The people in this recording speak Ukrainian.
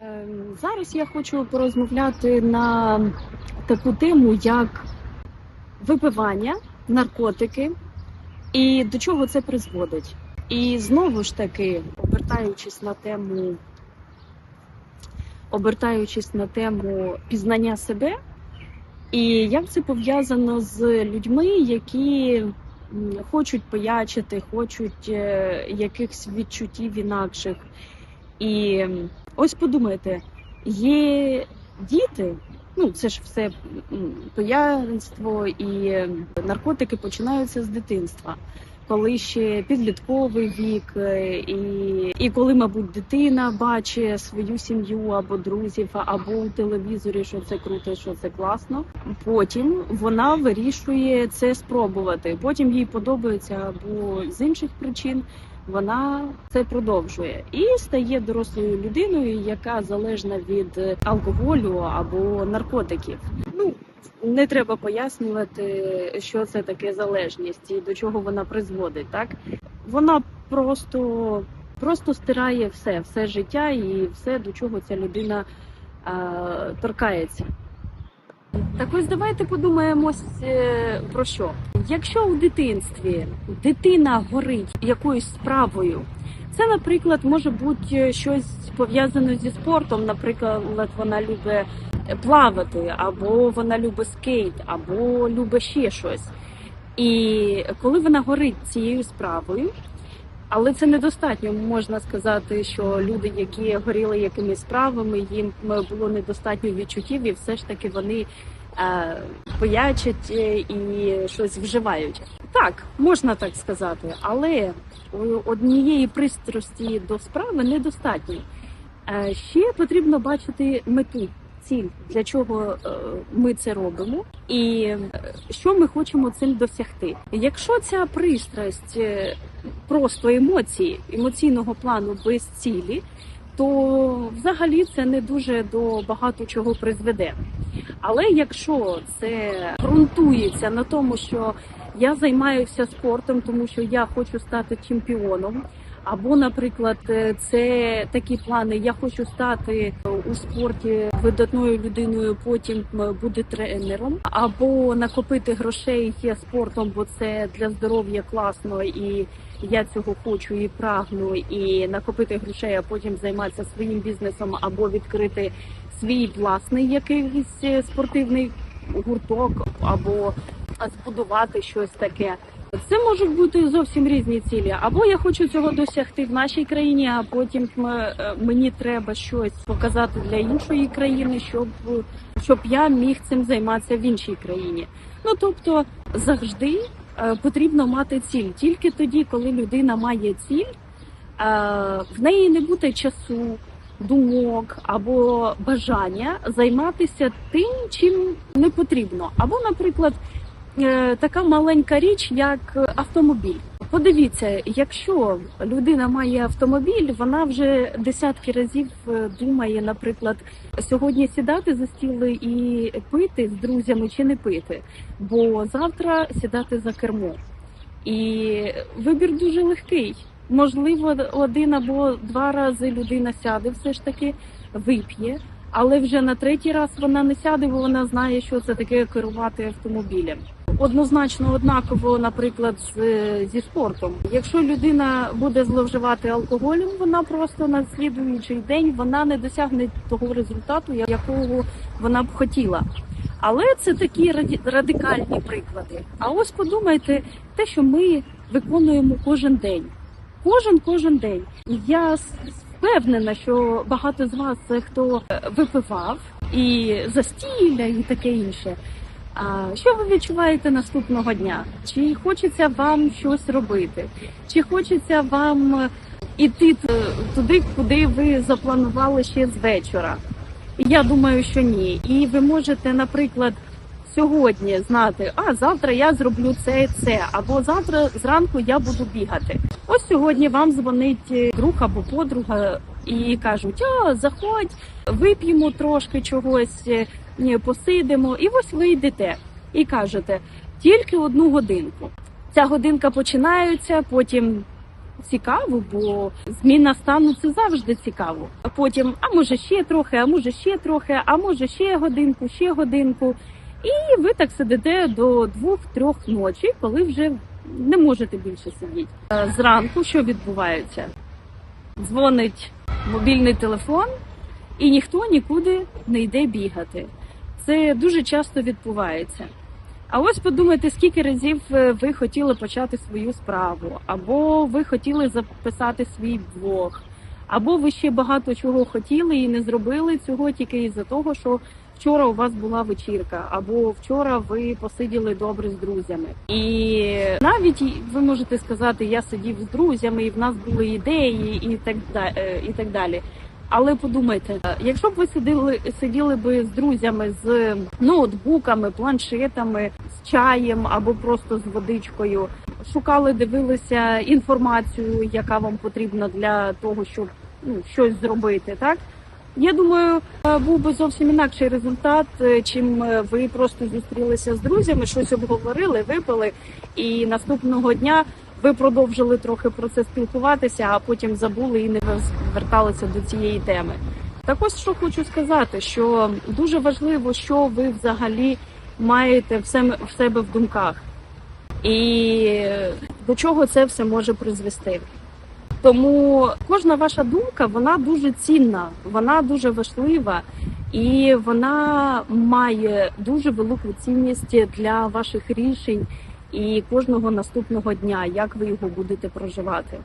Ем, Зараз я хочу порозмовляти на таку тему, як випивання, наркотики і до чого це призводить. І знову ж таки, обертаючись на тему, обертаючись на тему пізнання себе, і як це пов'язано з людьми, які хочуть поячити, хочуть е, якихось відчуттів інакших. І ось подумайте, є діти, ну це ж все м, пияцтво і наркотики починаються з дитинства. Коли ще підлітковий вік, е, і, і коли, мабуть, дитина бачить свою сім'ю або друзів, або у телевізорі, що це круто, що це класно. Потім вона вирішує це спробувати. Потім їй подобається або з інших причин вона це продовжує і стає дорослою людиною, яка залежна від е, алкоголю або наркотиків. Ну не треба пояснювати, що це таке залежність і до чого вона призводить. Так вона просто, просто стирає все, все життя і все, до чого ця людина е, торкається. Так ось давайте подумаємо е, про що. Якщо у дитинстві дитина горить якоюсь справою, це, наприклад, може бути щось пов'язане зі спортом. Наприклад, вона любить плавати, або вона любить скейт, або любить ще щось. І коли вона горить цією справою, але це недостатньо. Можна сказати, що люди, які горіли якимись справами, їм було недостатньо відчуттів, і все ж таки вони е, боячать е, і щось вживають. Так, можна так сказати, але однієї пристрасті до справи недостатньо. Е, ще потрібно бачити мету, ціль, для чого е, ми це робимо, і е, що ми хочемо цим досягти. Якщо ця пристрасть е, просто емоції, емоційного плану без цілі, то взагалі це не дуже до багато чого призведе. Але якщо це ґрунтується на тому, що я займаюся спортом, тому що я хочу стати чемпіоном. Або, наприклад, е, це такі плани. Я хочу стати у спорті видатною людиною, потім е, бути тренером, або накопити грошей є спортом, бо це для здоров'я класно, і я цього хочу і прагну. І накопити грошей, а потім займатися своїм бізнесом, або відкрити свій власний якийсь е, спортивний гурток, або збудувати щось таке. Це можуть бути зовсім різні цілі. Або я хочу цього досягти в нашій країні, а потім е, мені треба щось показати для іншої країни, щоб щоб я міг цим займатися в іншій країні. Ну тобто завжди е, потрібно мати ціль. Тільки тоді, коли людина має ціль, е, в неї не буде часу. Думок або бажання займатися тим, чим не потрібно, або, наприклад, така маленька річ, як автомобіль. Подивіться, якщо людина має автомобіль, вона вже десятки разів е, думає, наприклад, сьогодні сідати за стіл і пити з друзями чи не пити, бо завтра сідати за кермо. І вибір дуже легкий. Можливо, один або два рази людина сяде, все ж таки вип'є, але вже на третій раз вона не сяде, бо вона знає, що це таке керувати автомобілем однозначно однаково, наприклад, з, зі спортом. Якщо людина буде зловживати алкоголем, вона просто на слідуючий день вона не досягне того результату, якого вона б хотіла. Але це такі радикальні приклади. А ось подумайте, те, що ми виконуємо кожен день. Кожен кожен день. Я впевнена, що багато з вас, е, хто е, випивав і застілля, і таке інше. А що ви відчуваєте наступного дня? Чи хочеться вам щось робити? Чи хочеться вам е, іти туди, куди ви запланували ще з вечора? Я думаю, що ні. І ви можете, наприклад, сьогодні знати, а завтра я зроблю це це, або завтра зранку я буду бігати. Ось сьогодні вам дзвонить е, друг або подруга і кажуть: а заходь, вип'ємо трошки чогось, е, посидимо, і ось ви йдете і кажете тільки одну годинку. Ця годинка починається, потім цікаво, бо зміна стану це завжди цікаво. А потім, а може ще трохи, а може ще трохи, а може ще годинку, ще годинку. І ви так сидите до двох-трьох ночі, коли вже не можете більше сидіти. Е, Зранку що відбувається? Дзвонить мобільний телефон, і ніхто нікуди не йде бігати. Це дуже часто відбувається. А ось подумайте, скільки разів е, ви хотіли почати свою справу, або ви хотіли записати свій блог, або ви ще багато чого хотіли і не зробили цього тільки із-за того, що вчора у вас була вечірка, або вчора ви посиділи добре з друзями. І навіть ви можете сказати, я сидів з друзями, і в нас були ідеї, і так е, і так далі. Але подумайте, якщо б ви сиділи сиділи би з друзями з ноутбуками, планшетами, з чаєм або просто з водичкою, шукали, дивилися інформацію, яка вам потрібна для того, щоб ну щось зробити, так? Я думаю, е, був би зовсім інакший результат, е, чим е, ви просто зустрілися з друзями, щось обговорили, випили, і наступного дня ви продовжили трохи про це спілкуватися, а потім забули і не верталися до цієї теми. Так ось що хочу сказати, що дуже важливо, що ви взагалі маєте в себе в думках, і до чого це все може призвести. Тому кожна ваша думка вона дуже цінна, вона дуже важлива і вона має дуже велику цінність для ваших рішень і кожного наступного дня, як ви його будете проживати.